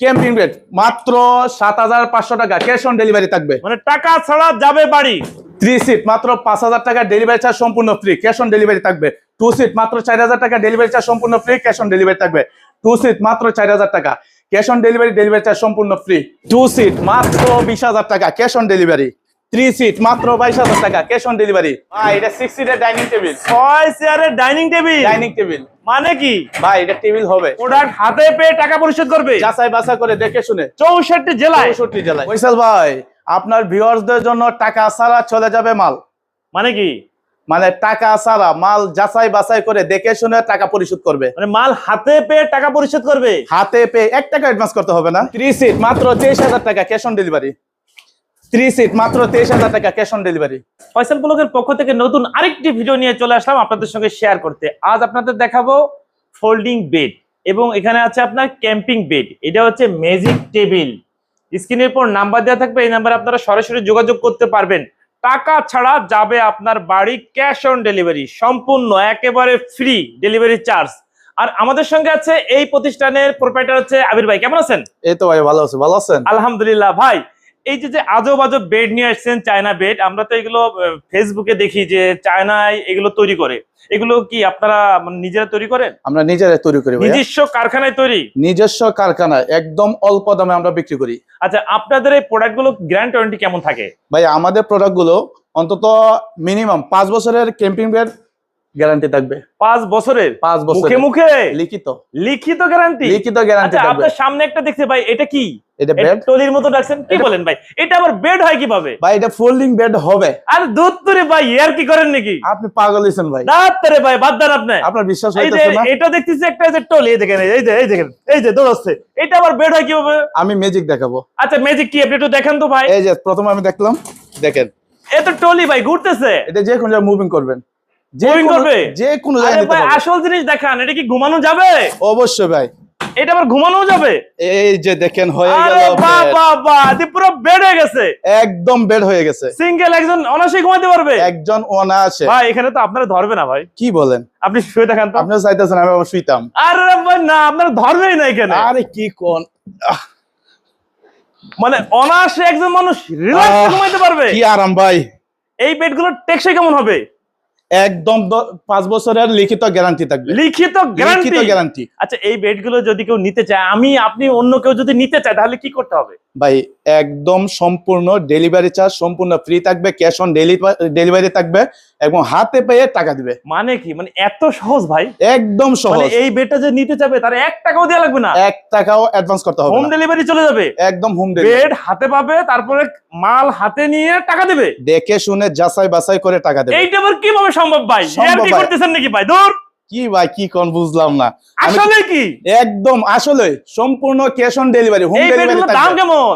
Camping bed মাত্র সাত হাজার পাঁচশো টাকা। ক্যাশ অন ডেলিভারি থাকবে। মানে টাকা ছাড়া যাবে বাড়ি। থ্রি সিট মাত্র পাঁচ হাজার টাকা ডেলিভারি চার্জ সম্পূর্ণ ফ্রি ক্যাশ অন ডেলিভারি থাকবে। টু সিট মাত্র চার হাজার টাকা ডেলিভারি চার্জ সম্পূর্ণ ফ্রি ক্যাশ অন ডেলিভারি থাকবে। টু সিট মাত্র চার হাজার টাকা। Cash on delivery delivery charge সম্পূর্ণ ফ্রি টু সিট মাত্র বিশ হাজার টাকা। Cash on delivery three seat মাত্র বাইশ হাজার টাকা। ক্যাশ অন ডেলিভারি ভাই এটা সিক্স সিটের ডাইনিং টেবিল ছয় চেয়ারের ডাইনিং টেবিল ডাইনিং টেবিল মানে কি? ভাই এটা টেবিল হবে। প্রোডাক্ট হাতে পেয়ে টাকা পরিশোধ করবে? যাচাই করে দেখে শুনে। চৌষট্টি জেলায়? চৌষট্টি জেলায়। ফয়সাল ভাই আপনার ভিউয়ার্সদের জন্য টাকা ছাড়া চলে যাবে মাল। মানে কি? মানে টাকা ছাড়া মাল যাচাই বাছাই করে দেখে শুনে টাকা পরিশোধ করবে। মানে মাল হাতে পেয়ে টাকা পরিশোধ করবে? হাতে পেয়ে এক টাকা অ্যাডভান্স করতে হবে না। থ্রি সিট মাত্র তেইশ হাজার টাকা cash on delivery three seat মাত্র তেইশ হাজার টাকা ক্যাশ অন ডেলিভারি ফয়সাল ব্লগের পক্ষ থেকে নতুন আরেকটি ভিডিও নিয়ে চলে আসলাম আপনাদের সঙ্গে শেয়ার করতে। আজ আপনাদের দেখাবো ফোল্ডিং বেড এবং এখানে আছে আপনার ক্যাম্পিং বেড এটা হচ্ছে ম্যাজিক টেবিল স্ক্রিনের পর নাম্বার দেওয়া থাকবে এই নাম্বারে আপনারা সরাসরি যোগাযোগ করতে পারবেন। টাকা ছাড়া যাবে আপনার বাড়ি ক্যাশ অন ডেলিভারি সম্পূর্ণ একেবারে ফ্রি ডেলিভারি চার্জ আর আমাদের সঙ্গে আছে এই প্রতিষ্ঠানের প্রোপাইটার হচ্ছে আবির ভাই। কেমন আছেন? এই তো ভাই ভালো আছে। ভালো আছেন? আলহামদুলিল্লাহ ভাই। এই যে যে আজব আজব বেড নিয়ে আসছেন চায়না বেড আমরা তো এগুলো ফেসবুকে দেখি যে চায়নায় এগুলো তৈরি করে। এগুলো কি আপনারা মানে নিজেরা তৈরি করেন? আমরা নিজেরা তৈরি করি নিজস্ব কারখানায় তৈরি? নিজস্ব কারখানায় একদম অল্প দামে আমরা বিক্রি করি। আচ্ছা আপনাদের এই প্রোডাক্টগুলো গ্যারান্টি ওয়ারেন্টি কেমন থাকে? ভাই আমাদের প্রোডাক্টগুলো অন্তত মিনিমাম পাঁচ বছরের ক্যাম্পিং বেড গ্যারান্টি থাকবে। পাঁচ বছরের? পাঁচ বছর মুখে মুখে? লিখিত। লিখিত গ্যারান্টি লিখিত গ্যারান্টি আচ্ছা থাকবে। আপনার সামনে একটা দেখছি ভাই এটা কি? এটা বেড টলির মতো কি বলেন ভাই? এটা আবার বেড হয় কীভাবে? ভাই এটা ফোল্ডিং বেড হবে। আর দুধ তোরে ভাই কি করেন নাকি? আপনি পাগল ভাই। দাঁত তোরে ভাই বাদ দেন আপনি। আপনার বিশ্বাস হইতেছে না? এটা দেখতেছি একটা যে টলি এই দেখেন এই যে এই দেখেন এই যে দৌড়াচ্ছে। এটা আবার বেড হয় কীভাবে? আমি ম্যাজিক দেখাবো। আচ্ছা ম্যাজিক কি? আপনি একটু দেখেন তো ভাই। এই যে প্রথমে আমি দেখলাম দেখেন। এ তো টলি ভাই ঘুরতেছে। এটা যে কোনো জায়গায় মুভিং করবেন। যে করবে? যে কোনো জায়গায় ভাই আসল জিনিস দেখান এটা কি ঘুমানো যাবে? অবশ্যই ভাই। এটা আবার ঘুমানো যাবে? এই যে দেখেন হয়ে গেল আরে বাহ bed। বাহ বাহ এতে পুরো বেড হয়ে গেছে। একদম বেড হয়ে গেছে। সিঙ্গেল একজন অনায়াসে ঘুমাতে পারবে। একজন আছে ভাই এখানে তো আপনারা ধরবে না ভাই। কি বলেন? আপনি শুয়ে দেখান তো। আপনি চাইতেছেন আমি আবার শুইতাম। আরে ভাই না আপনারা ধরবেই না এখানে। আরে কি কোন মানে অনায়াসে একজন মানুষ রিল্যাক্স ঘুমাইতে পারবে। কি আরাম ভাই। এই বেডগুলো টেকসই কেমন হবে? একদম পাঁচ বছরের লিখিত গ্যারান্টি থাকবে। লিখিত গ্যারান্টি লিখিত গ্যারান্টি আচ্ছা এই বেডগুলো যদি কেউ নিতে চায় আমি আপনি অন্য কেউ যদি নিতে চায় তাহলে কি করতে হবে? ভাই একদম সম্পূর্ণ ডেলিভারি চার্জ সম্পূর্ণ ফ্রি থাকবে ক্যাশ অন ডেলিভারি থাকবে এবং হাতে পেয়ে টাকা দিবে। মানে কি? মানে এত সহজ ভাই? একদম মানে সহজ। এই বেডটা যে নিতে চাবে তার এক টাকাও দেওয়া লাগবে না। এক টাকাও অ্যাডভান্স করতে হবে হোম ডেলিভারি চলে যাবে। একদম হোম ডেলিভারি বেড হাতে পাবে তারপরে মাল হাতে নিয়ে টাকা দেবে। দেখে শুনে যাচাই বাছাই করে টাকা দেবে। এইটা আবার কীভাবে সম্ভব ভাই? সম্ভব কি করতেছেন নাকি ভাই? দূর কি ভাই কি কোন বুঝলাম না। আসলে কি? একদম আসলে সম্পূর্ণ cash on delivery home delivery দাম কেমন?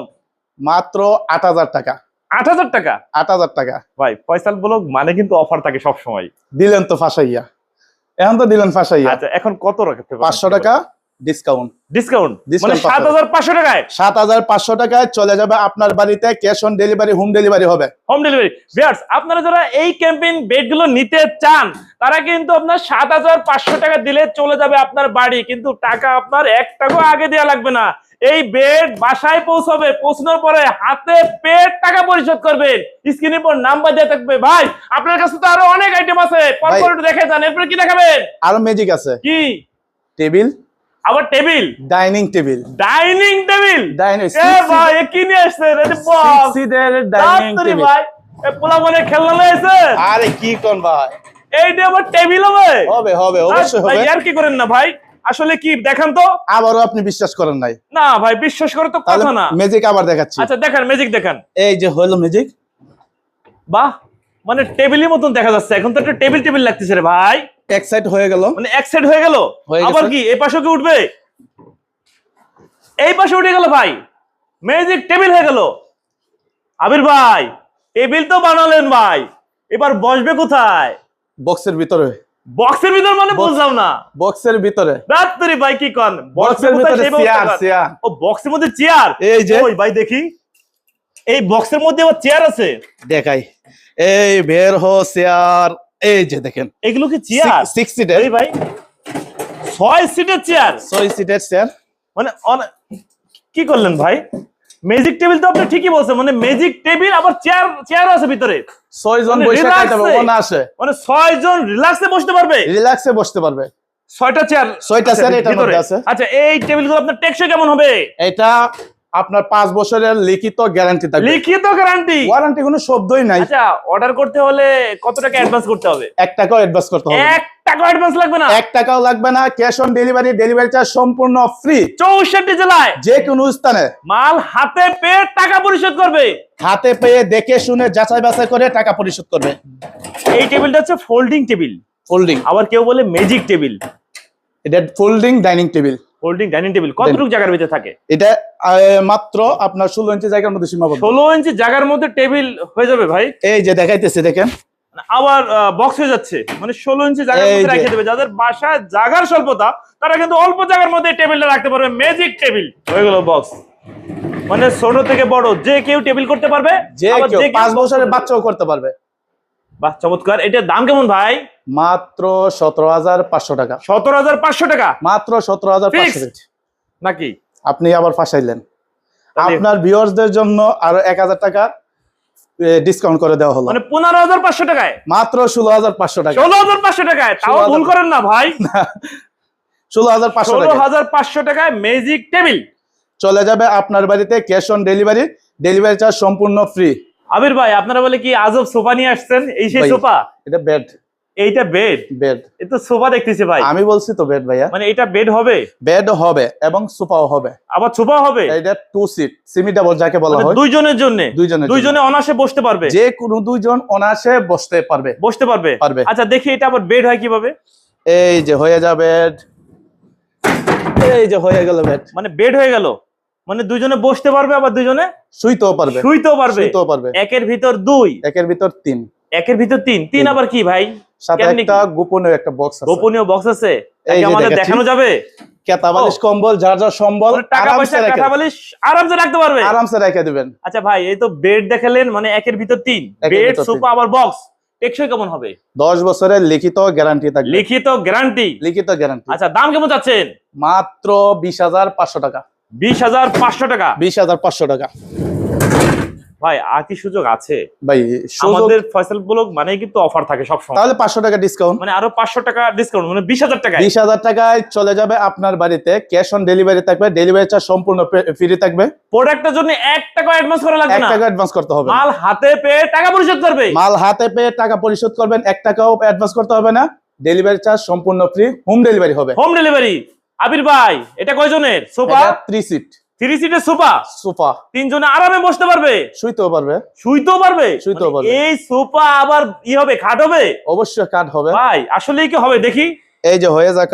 মাত্র আট হাজার টাকা। আট হাজার টাকা? আট হাজার টাকা। ভাই ফয়সাল ব্লগ মানে কিন্তু অফার থাকে সব সময় দিলেন তো ফাঁসাইয়া। এখন তো দিলেন ফাঁসাইয়া। আচ্ছা এখন কত রাখতে পাঁচশো টাকা। ডিসকাউন্ট ডিসকাউন্ট মানে পাঁচশো টাকায়? সাত হাজার পাঁচশো টাকায় চলে যাবে আপনার বাড়িতে cash on delivery home delivery হবে। হোম ডেলিভারি ভিউয়ার্স আপনারা যারা এই ক্যাম্পেইন বেডগুলো নিতে চান তারা কিন্তু আপনার সাত হাজার পাঁচশো টাকা দিলে চলে যাবে আপনার বাড়ি। কিন্তু টাকা আপনার টাকাও আগে দেওয়া লাগবে না। এই বেড বাসায় পৌঁছাবে পৌঁছানোর পরে হাতে পেট টাকা পরিশোধ করবেন। স্ক্রিনের পর নাম্বার দেওয়া থাকবে। ভাই আপনার কাছে তো আরও অনেক আইটেম আছে। দেখে যান এরপরে কি দেখাবেন? আরও ম্যাজিক আছে। কি? টেবিল আবার table? Dining table. Dining table? Dining এ ভাই এ কি নিয়ে আসছেন এটা বস সিটের ডাইনিং টেবিল। ভাই। এ পোলা মনে খেলনা নিয়ে আসছে আরে কি কোন ভাই? এইটা আবার টেবিল হবে? হবে হবে অবশ্যই ভাই, হবে। আর কি করেন না ভাই? আসলে কি দেখান তো। আবারও আপনি বিশ্বাস করেন নাই। না ভাই বিশ্বাস করে তো কথা না। ম্যাজিক আবার দেখাচ্ছি। আচ্ছা দেখান ম্যাজিক দেখান। এই যে হলো ম্যাজিক বাহ মানে টেবিলের মতন দেখা যাচ্ছে। এখন তো একটা টেবিল টেবিল লাগতেছে রে ভাই। এক সাইড হয়ে গেল। মানে এক সাইড হয়ে গেল? আবার কি? এই পাশে কি উঠবে? এই পাশে উঠে গেল ভাই। ম্যাজিক টেবিল হয়ে গেল। আবির ভাই টেবিল তো বানালেন ভাই। এবার বসবে কোথায়? বক্সের ভিতরে। বক্সের ভিতর মানে বুঝলাম না। বক্সের ভিতরে। রাত্রি ভাই কি কন? বক্সের ভিতরে চেয়ার চেয়ার ও বক্সের মধ্যে চেয়ার এই যে। ওই ভাই দেখি। এই বক্সের মধ্যে আবার চেয়ার আছে? দেখাই। এই বের হো চেয়ার এই যে দেখেন। এগুলো কি চেয়ার সিক্স সিটের এই ভাই ছয় সিটের চেয়ার ছয় সিটের চেয়ার মানে কি করলেন ভাই? ম্যাজিক টেবিল তো আপনি ঠিকই বলছেন মানে ম্যাজিক টেবিল আবার চেয়ার চেয়ার আছে ভিতরে। ছয় জন মানে বসে খাইতে পারবে। মনে আসে। মানে ছয় জন রিল্যাক্সে বসতে পারবে? রিল্যাক্সে বসতে পারবে। ছয়টা চেয়ার ছয়টা চেয়ার এটার মধ্যে আছে। আচ্ছা এই টেবিলগুলো আপনার টেকসই কেমন হবে? এটা আপনার পাঁচ বছরের লিখিত গ্যারান্টি থাকবে। লিখিত গ্যারান্টি ওয়ারেন্টি কোনো শব্দই নাই। আচ্ছা অর্ডার করতে হলে কত টাকা অ্যাডভান্স করতে হবে? এক টাকাও অ্যাডভান্স করতে হবে এক টাকাও অ্যাডভান্স লাগবে না? এক টাকাও লাগবে না cash on delivery delivery charge সম্পূর্ণ ফ্রি চৌষট্টি জেলায়। যে কোনো স্থানে। মাল হাতে পেয়ে টাকা পরিশোধ করবে। হাতে পেয়ে দেখে শুনে যাচাই বাছাই করে টাকা পরিশোধ করবে। এই টেবিলটা হচ্ছে ফোল্ডিং টেবিল ফোল্ডিং আবার কেউ বলে ম্যাজিক টেবিল এটা folding dining table folding dining table কতটুকু জায়গার ভিতরে থাকে? এটা মাত্র আপনার ষোলো ইঞ্চি জায়গার মধ্যে সীমাবদ্ধ। ষোলো ইঞ্চি জায়গার মধ্যে টেবিল হয়ে যাবে ভাই? এই যে দেখাইতেছে দেখেন। আবার বক্স হয়ে যাচ্ছে। মানে ষোলো ইঞ্চি জায়গার মধ্যে রেখে দেবে। যাদের বাসায় জায়গার স্বল্পতা তারা কিন্তু অল্প জায়গার মধ্যে টেবিলটা রাখতে পারবে। ম্যাজিক টেবিল হয়ে গেল বক্স মানে ছোট থেকে বড় যে কেউ টেবিল করতে পারবে যে পাঁচ বছরের বাচ্চাও করতে পারবে। বাহ চমৎকার। এটার দাম কেমন ভাই? মাত্র সতেরো হাজার পাঁচশো টাকা। সতেরো হাজার পাঁচশো টাকা? মাত্র সতেরো হাজার পাঁচশো নাকি? আপনি আবার ফাঁসাইলেন। আপনার ভিউয়ার্সদের জন্য আরও এক হাজার টাকা ডিসকাউন্ট করে দেওয়া হলো। মানে পনেরো হাজার পাঁচশো টাকায়? মাত্র ষোলো হাজার পাঁচশো টাকা। ষোলো হাজার পাঁচশো টাকায়? তাও ভুল করেন না ভাই। ষোলো হাজার পাঁচশো ষোলো হাজার পাঁচশো টাকায় ম্যাজিক টেবিল চলে যাবে আপনার বাড়িতে cash on delivery delivery charge সম্পূর্ণ ফ্রি আবির ভাই আপনারা বলে কি আজব সোফা নিয়ে আসছেন? এই সেই সোফা? এটা বেড এইটা বেড বেড এ তো সোফা দেখতেছি ভাই। আমি বলছি তো বেড ভাইয়া। মানে এটা বেড হবে? বেড হবে এবং সোফাও হবে। আবার সোফা হবে? এটা টু সিট সিমি ডাবল যাকে বলা মানে হয়। দুইজনের জন্য? দুইজনের জন্য। দুইজনে অনাসে বসতে পারবে? যে কোনো দুইজন অনায়াসে বসতে পারবে। বসতে পারবে? পারবে। আচ্ছা দেখি এটা আবার বেড হয় কীভাবে? এই যে হয়ে যাবে এই যে হয়ে গেল বেড মানে বেড হয়ে গেল? মানে দুইজনে বসতে পারবে আবার দুইজনে? শুইতেও পারবে। শুইতেও পারবে। শুইতেও পারবে। একের ভিতর দুই। একের ভিতর তিন। একের ভিতর তিন। তিন। আবার কি ভাই? সাথে একটা গোপনীয় একটা বক্স আছে। গোপনীয় বক্স আছে? আমাদের দেখানো যাবে? কেতা কম্বল যার যার সম্বল টাকা আরামসে পয়সা রেখে আরামসে রাখতে পারবে? আরামসে রেখে দিবেন। আচ্ছা ভাই এই তো বেড দেখালেন মানে একের ভিতর তিন। বেড সোফা আবার বক্স টেকসই কেমন হবে? দশ বছরের লিখিত গ্যারান্টি থাকবে। লিখিত গ্যারান্টি লিখিত গ্যারান্টি আচ্ছা দাম কেমন চাচ্ছেন? মাত্র বিশ হাজার পাঁচশো টাকা। বিশ হাজার পাঁচশো টাকা। বিশ হাজার পাঁচশো টাকা। ভাই আর কি সুযোগ আছে? ভাই আমাদের ফয়সাল ব্লগ মানে কিন্তু অফার থাকে সব সময় তাহলে পাঁচশো টাকা ডিসকাউন্ট মানে আরও পাঁচশো টাকা ডিসকাউন্ট মানে বিশ হাজার টাকা বিশ হাজার টাকায় চলে যাবে আপনার বাড়িতে। ক্যাশ অন ডেলিভারি থাকবে ডেলিভারি চার্জ সম্পূর্ণ ফ্রি থাকবে। প্রোডাক্টের জন্য এক টাকা অ্যাডভান্স করা লাগবে না। টাকা অ্যাডভান্স করতে হবে। মাল হাতে পেয়ে টাকা পরিশোধ করবে। মাল হাতে পেয়ে টাকা পরিশোধ করবেন এক টাকাও অ্যাডভান্স করতে হবে না। ডেলিভারি চার্জ সম্পূর্ণ ফ্রি হোম ডেলিভারি হবে। হোম ডেলিভারি আবির ভাই এটা কয়জনের? সোফা? থ্রি সিট থ্রি সিটের সোফা সোফা তিনজনে আরামে বসতে পারবে। শুইতেও পারবে। শুইতেও পারবে? শুইতেও মানে পারবে। এই সোফা আবার ই হবে খাট হবে? অবশ্যই হবে। ভাই আসলেই কি হবে দেখি। এই যে হয়ে যা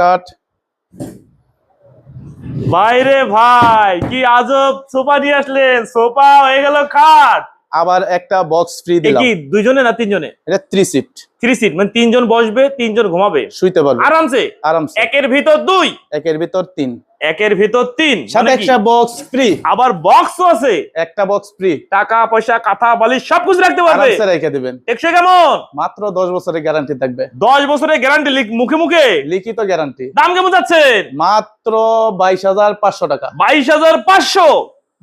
বাইরে ভাই কি আজব সোফা নিয়ে আসলেন। সোফা হয়ে গেল খাট। আবার একটা বক্স ফ্রি দিলাম কি দুইজনে না তিনজনে? এটা থ্রি সিট থ্রি সিট মানে তিনজন বসবে তিনজন ঘুমাবে। শুইতে পারবে। আরামসে? আরামসে। একের ভিতর দুই। একের ভিতর তিন। একের ভিতর তিন সাথে মানে একটা বক্স ফ্রি আবার বক্সও আছে। একটা বক্স ফ্রি টাকা পয়সা কাঁথা বালিশ সবকিছু রাখতে পারবে। রেখে দিবেন। একশো কেমন? মাত্র দশ বছরের গ্যারান্টি থাকবে। দশ বছরের গ্যারান্টি মুখে মুখে। লিখিত গ্যারান্টি দাম কেমন যাচ্ছেন? মাত্র বাইশ হাজার পাঁচশো টাকা। বাইশ হাজার পাঁচশো?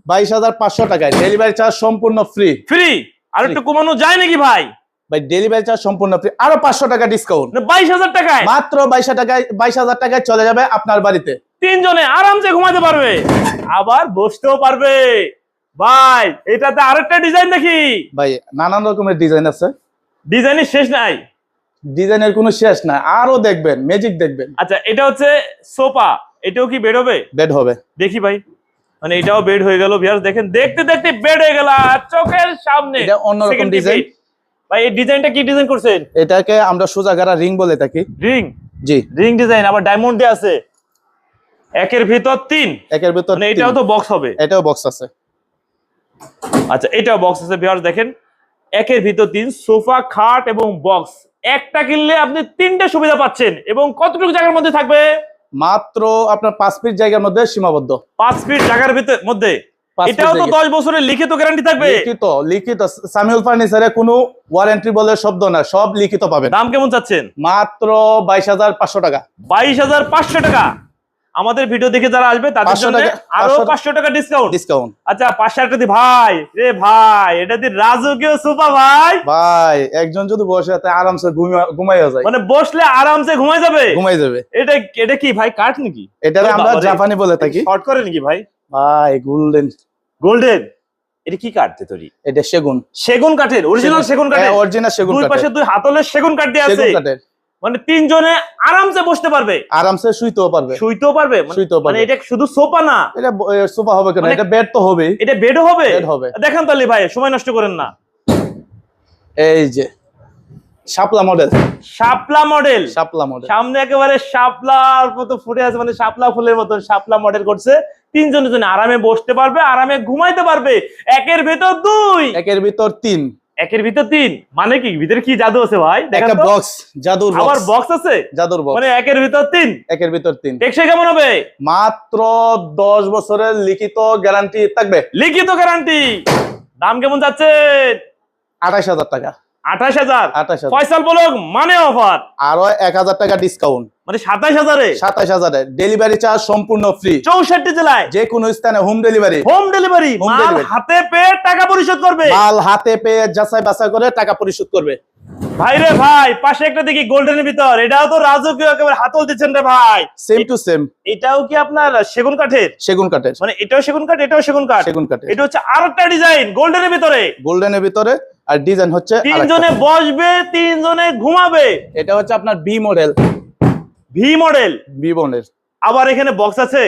বাইশ হাজার পাঁচশো টাকায় ডেলিভারি চার্জ সম্পূর্ণ ফ্রি ফ্রি আর একটু কমানো যায় নাকি ভাই? ভাই ডেলিভারি চার্জ সম্পূর্ণ ফ্রি আরও পাঁচশো টাকা ডিসকাউন্ট বাইশ হাজার টাকায়? মাত্র বাইশ টাকায় বাইশ হাজার টাকায় চলে যাবে আপনার বাড়িতে। তিনজনে আরামসে ঘুমাতে পারবে। আবার বসতেও পারবে। ভাই এটাতে আরেকটা ডিজাইন দেখি। ভাই নানান রকমের ডিজাইন আছে। ডিজাইনের শেষ নাই। ডিজাইনের কোনো শেষ নাই। আরও দেখবেন ম্যাজিক দেখবেন। আচ্ছা এটা হচ্ছে সোফা। এটাও কি বেড হবে? বেড হবে। দেখি ভাই। মানে এটাও বেড হয়ে গেল ভিউয়ার্স দেখেন। দেখতে দেখতে বেড হয়ে গেল চোখের সামনে। এটা অন্যরকম ডিজাইন ভাই এই ডিজাইনটা কি ডিজাইন করছেন? এটাকে আমরা সোজা গাড়া রিং বলে থাকি। রিং জি। রিং ডিজাইন আবার ডায়মন্ড দিয়ে আছে। একের ভিতর তিন? একের ভিতর মানে এটাও তো বক্স হবে। এটাও বক্স আছে। আচ্ছা এটাও বক্স আছে ভিউয়ার্স দেখেন। একের ভিতর তিন সোফা খাট এবং বক্স একটা কিনলে আপনি তিনটে সুবিধা পাচ্ছেন এবং কতটুকু জায়গার মধ্যে থাকবে? মাত্র আপনার পাঁচ ফিট জায়গার মধ্যে সীমাবদ্ধ। পাঁচ ফিট জায়গার ভিতর মধ্যে? এটাও তো দশ বছরের লিখিত গ্যারান্টি থাকবে? লিখিত লিখিত। সামিউল ফার্নিচারে কোনো ওয়ারেন্টি বলে শব্দ না সব লিখিত পাবেন। দাম কেমন চাচ্ছেন? মাত্র বাইশ হাজার পাঁচশো টাকা। বাইশ হাজার পাঁচশো টাকা। আমাদের ভিডিও দেখে যারা আসবে তাদের জন্য আরও 500 পাঁচশো টাকা ডিসকাউন্ট ডিসকাউন্ট আচ্ছা পাঁচশো টাকা দি ভাই রে ভাই এটা দি রাজকীয় সুপা ভাই। ভাই একজন যদি বসে তাই আরামসে ঘুমাইয়া যায়। মানে বসলে আরামসে ঘুমাই যাবে? ঘুমাই যাবে। এটা এটা কি ভাই কাঠ নাকি? এটা আমরা জাপানি বলে থাকি। শর্ট করে নাকি ভাই? ভাই গোল্ডেন গোল্ডেন এটা কি দিয়ে তৈরি? এটা সেগুন। সেগুন কাঠের অরিজিনাল সেগুন। কাঠের। অরিজিনাল সেগুন দুই পাশে কাঠের দুই হাতলের সেগুন কাঠ দিয়ে আছে। সেগুন কাঠের। মানে তিনজনে আরামসে বসতে পারবে। আরামসে শুইতেও পারবে। শুইতেও পারবে মানে- শুইতেও মানে পারবে এটা শুধু সোফা না। এটা সোফা হবে কেন? মানে- এটা বেড তো হবে এটা বেডও হবে? বেড হবে। দেখান তাহলে ভাই সময় নষ্ট করেন না। এই যে Shapla model Shapla model Shapla model সামনে একেবারে শাপলার মতো ফুটে আছে মানে শাপলা ফুলের মতো শাপলা মডেল করছে। তিনজনের জন্য আরামে বসতে পারবে আরামে ঘুমাইতে পারবে। একের ভেতর দুই। একের ভেতর তিন। একের ভিতর তিন। মানে কি? ভিতরে কি জাদু আছে ভাই? একটা বক্স জাদুর আবার বক্স আছে? জাদুর বক্স মানে একের ভিতর তিন? একের ভিতর তিন। টেকসই কেমন হবে? মাত্র দশ বছরের লিখিত গ্যারান্টি থাকবে। লিখিত গ্যারান্টি দাম কেমন যাচ্ছে? আঠাশ হাজার টাকা। আঠাশ হাজার। আঠাশ হাজার। ফয়সাল বলক মানে অফার। আরও এক হাজার টাকা ডিসকাউন্ট মানে সাতাশ হাজারে? সাতাশ হাজারে। ডেলিভারি চার্জ সম্পূর্ণ ফ্রি চৌষট্টি জেলায়? যে কোনো স্থানে হোম ডেলিভারি হোম ডেলিভারি মাল হাতে পেয়ে টাকা পরিশোধ করবে। মাল হাতে পেয়ে যাচাই বাছাই করে টাকা পরিশোধ করবে। ভাই রে ভাই পাশে একটা দেখি গোল্ডেনের ভিতর। এটাও তো রাজকীয় একেবারে হাতল দিচ্ছেন রে ভাই। সেম টু সেম এটাও কি আপনার সেগুন কাঠের? সেগুন কাঠের। মানে এটাও সেগুন কাঠ এটাও সেগুন কাঠ। সেগুন কাঠের। এটা হচ্ছে আরেকটা ডিজাইন গোল্ডেনের ভিতরে। গোল্ডেনের ভিতরে আর ডিজাইন হচ্ছে। তিনজনে বসবে তিনজনে ঘুমাবে। এটা হচ্ছে আপনার B model V model V model আবার এখানে বক্স আছে?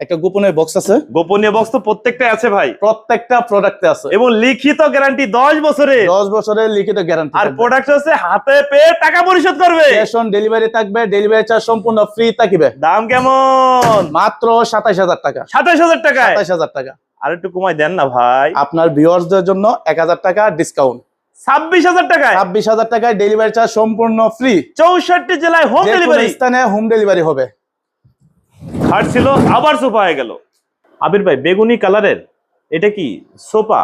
একটা গোপনের বক্স আছে। গোপনীয় বক্স তো প্রত্যেকটা আছে ভাই। প্রত্যেকটা প্রোডাক্টে আছে। এবং লিখিত গ্যারান্টি দশ বছরে। দশ বছরের লিখিত গ্যারান্টি আর প্রোডাক্ট হচ্ছে হাতে পেয়ে টাকা পরিশোধ করবে। ক্যাশ অন ডেলিভারি থাকবে ডেলিভারি চার্জ সম্পূর্ণ ফ্রি থাকবে। দাম কেমন? মাত্র সাতাশ হাজার টাকা। সাতাশ হাজার টাকায়? সাতাশ হাজার টাকা। আর একটু কমাই দেন না ভাই। আপনার ভিউয়ার্সদের জন্য এক হাজার টাকা ডিসকাউন্ট ছাব্বিশ হাজার টাকায়। ছাব্বিশ হাজার টাকায় ডেলিভারি চার্জ সম্পূর্ণ ফ্রি চৌষট্টি জেলায় হোম ডেলিভারি স্থানে হোম ডেলিভারি হবে। খাট ছিল আবার সোফা হয়ে গেল। আবির ভাই বেগুনি কালারের এটা কি সোফা?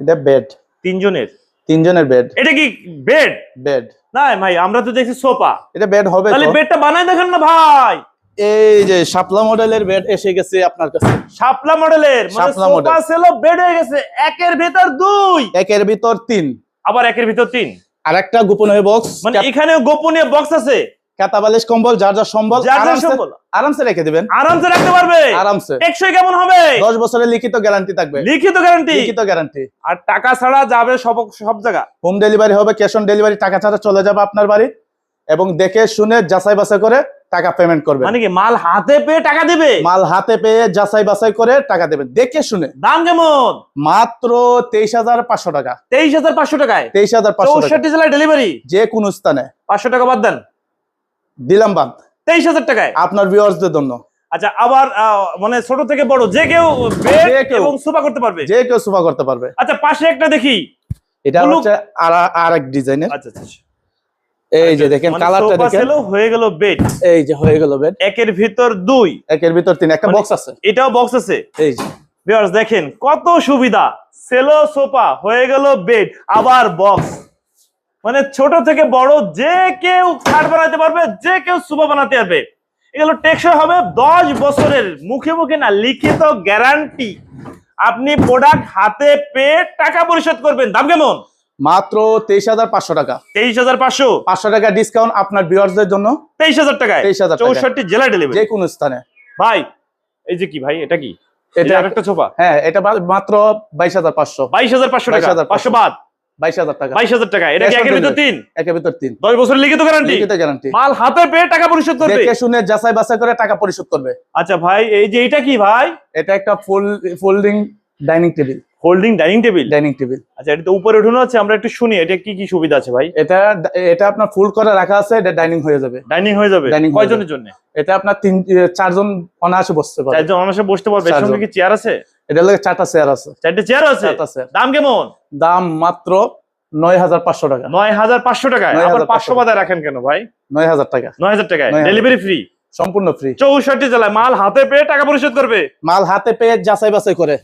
এটা বেড তিনজনের? তিনজনের বেড এটা কি বেড বেড না ভাই আমরা তো দেখছি সোফা। এটা বেড হবে তাহলে বেডটা বানায় দেখেন না ভাই। এই যে শাপলা মডেলের বেড এসে গেছে আপনার কাছে। শাপলা মডেলের মানে সোফা ছিল বেড হয়ে গেছে একের ভিতর দুই। একের ভিতর তিন। আবার একের ভিতর তিন। আর একটা গোপনীয় বক্স মানে এখানে গোপনীয় বক্স আছে। কাতা বালিশ কম্বল যার যার সম্বল আরামসে- রেখে দিবেন। আরামসে রাখতে পারবে। আরামসে। টেকসই কেমন হবে? দশ বছরের লিখিত গ্যারান্টি থাকবে। লিখিত গ্যারান্টি লিখিত গ্যারান্টি আর টাকা ছাড়া যাবে সব সব জায়গা। হোম ডেলিভারি হবে ক্যাশ অন ডেলিভারি টাকা ছাড়া চলে যাবে আপনার বাড়ি। এবং দেখে শুনে যাচাই বাছাই করে টাকা পেমেন্ট করবে। মানে কি মাল হাতে পেয়ে টাকা দেবে? মাল হাতে পেয়ে যাচাই বাছাই করে টাকা দেবে। দেখে শুনে। দাম কেমন? মাত্র তেইশ হাজার পাঁচশো টাকা। তেইশ হাজার পাঁচশো টাকায়? তেইশ হাজার পাঁচশো চৌষট্টি জেলায় ডেলিভারি যে কোনো স্থানে। পাঁচশো টাকা বাদ দেন। দিলাম বাদ। তেইশ হাজার টাকায়? আপনার ভিউয়ার্সদের জন্য। আচ্ছা আবার মানে ছোট থেকে বড় যে কেউ। এবং সোফা করতে পারবে। যে কেউ সোফা করতে পারবে। আচ্ছা পাশে একটা দেখি। এটা হচ্ছে আর আর এক ডিজাইনের আচ্ছা আচ্ছা। এই যে দেখেন মানে কালারটা সোফা দেখেন। হয়ে গেল বেড এই যে হয়ে গেল বেড একের ভিতর দুই। একের ভিতর তিন একটা মানে- বক্স আছে। এটাও বক্স আছে? এই যে। ভিউয়ার্স দেখেন কত সুবিধা। সেলো সোফা হয়ে গেল বেড আবার বক্স মানে ছোট থেকে বড় যে কেউ খাট বানাতে পারবে যে কেউ সোফা বানাতে পারবে। এগুলো টেকসই হবে দশ বছরের মুখে মুখে না লিখিত গ্যারান্টি আপনি প্রোডাক্ট হাতে পেয়ে টাকা পরিশোধ করবেন। দাম কেমন? মাত্র তেইশ হাজার পাঁচশো টাকা। তেইশ হাজার পাঁচশো? পাঁচশো টাকা ডিসকাউন্ট আপনার ভিউয়ার্সদের জন্য। তেইশ হাজার টাকা তেইশ হাজার চৌষট্টি জেলা ডেলিভারি যে কোনো স্থানে। ভাই এই যে কি ভাই এটা কি? এটা একটা সোফা হ্যাঁ এটা মাত্র বাইশ হাজার পাঁচশো। বাইশ হাজার পাঁচশো টাকা। 22,500 পাঁচশো। বাদ। বাইশ হাজার টাকা। বাইশ হাজার টাকা। এটা একের ভিতর তিন? একের ভিতর তিন। দশ বছর লিখিত গ্যারান্টি লিখিত গ্যারান্টি মাল হাতে পেয়ে টাকা পরিশোধ করবে? দেখে শুনে যাচাই বাছাই করে টাকা পরিশোধ করবে। আচ্ছা ভাই এই যে এটা কি ভাই? এটা একটা full folding dining table holding dining table? Dining table. আচ্ছা এটা তো উপরে উঠানো আছে আমরা একটু শুনি এটা কি কি সুবিধা আছে ভাই? এটা এটা আপনার ফুল করে রাখা আছে এটা ডাইনিং হয়ে যাবে। ডাইনিং হয়ে যাবে? কয়জনের জন্য? এটা আপনার তিন চারজন অনায়াসে বসতে পারে চারজন অনাসে বসতে পারবে এর সঙ্গে কি চেয়ার আছে? এটা লাগে চারটা চেয়ার আছে। চারটে চেয়ার আছে? দাম কেমন? দাম মাত্র নয় হাজার পাঁচশো টাকা। নয় হাজার পাঁচশো টাকায়। 9,500 আবার পাঁচশো বাদায় রাখেন কেন ভাই? নয় হাজার টাকা। নয় হাজার টাকায়। ডেলিভারি ফ্রি সম্পূর্ণ ফ্রি চৌষট্টি জেলায় মাল হাতে পেয়ে টাকা পরিশোধ করবে? মাল হাতে পেয়ে যাচাই বাছাই করে।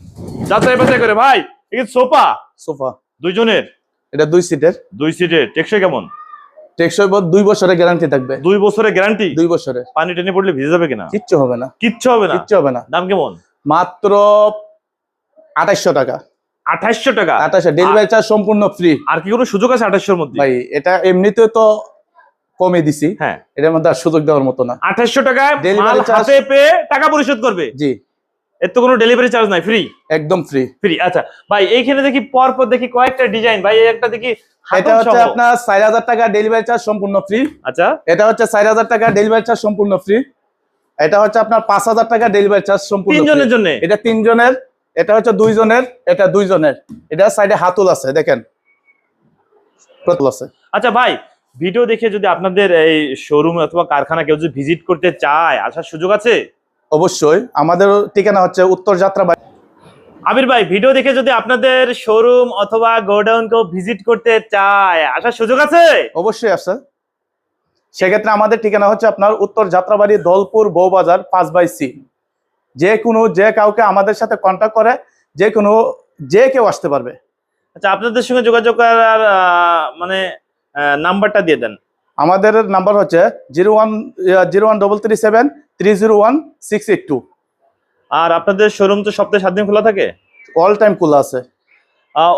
যাচাই বাছাই করে ভাই এই সোফা সোফা। দুইজনের? এটা দুই সিটের দুই সিটের টেকসই কেমন? টেকসই বোধ দুই বছরের গ্যারান্টি থাকবে। দুই বছরের গ্যারান্টি দুই বছরের। পানি টেনে পড়লে ভিজে যাবে কিনা? কিচ্ছু হবে না। কিচ্ছু হবে না? কিচ্ছু হবে না। দাম কেমন? মাত্র আঠাইশশো টাকা। আঠাশশো টাকা? আঠাশশো ডেলিভারি চার্জ সম্পূর্ণ ফ্রি আর কি কোনো সুযোগ আছে আঠাশশোর মধ্যে? ভাই এটা এমনিতে তো কমে দিছি। হ্যাঁ। এটার মধ্যে আর সুযোগ দেওয়ার মতো না। আঠাশশো টাকায় মাল হাতে পেয়ে টাকা পরিশোধ করবে? জি। এর তো কোনো ডেলিভারি চার্জ নাই ফ্রি একদম ফ্রি ফ্রি আচ্ছা। ভাই এইখানে দেখি পর পর দেখি কয়েকটা ডিজাইন ভাই একটা দেখি এটা হচ্ছে আপনার চার হাজার টাকা ডেলিভারি চার্জ সম্পূর্ণ ফ্রি আচ্ছা। এটা হচ্ছে চার হাজার টাকা ডেলিভারি চার্জ সম্পূর্ণ ফ্রি এটা হচ্ছে আপনার পাঁচ হাজার টাকা ডেলিভারি চার্জ সম্পূর্ণ তিনজনের জন্য? এটা তিনজনের এটা হচ্ছে দুইজনের এটা দুইজনের। এটা সাইডে হাতুল আছে দেখেন। হাতুল আছে। আচ্ছা ভাই ভিডিও দেখে যদি আপনাদের এই শোরুম অথবা কারখানা কেউ যদি ভিজিট করতে চায় আসার সুযোগ আছে? অবশ্যই। আমাদের ঠিকানা হচ্ছে উত্তর যাত্রা আবির ভাই ভিডিও দেখে যদি আপনাদের শোরুম অথবা গোডাউন কেউ ভিজিট করতে চায় আসার সুযোগ আছে? অবশ্যই আছে। সেক্ষেত্রে আমাদের ঠিকানা হচ্ছে আপনার উত্তর যাত্রাবাড়ি দলপুর বৌবাজার পাঁচ বাই সি। যে কোনো যে কাউকে আমাদের সাথে কন্ট্যাক্ট করে যে কোনো যে কেউ আসতে পারবে। আচ্ছা আপনাদের সঙ্গে যোগাযোগ করার মানে নাম্বারটা দিয়ে দেন। আমাদের নাম্বার হচ্ছে zero one zero one double three seven three zero one six eight two আর আপনাদের শোরুম তো সপ্তাহে সাত দিন খোলা থাকে? অল টাইম খোলা আছে।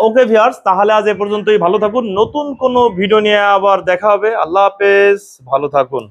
ওকে ভিয়ার্স তাহলে আজ এ পর্যন্তই। ভালো থাকুন। নতুন কোনো ভিডিও নিয়ে আবার দেখা হবে। আল্লাহ হাফেজ। ভালো থাকুন।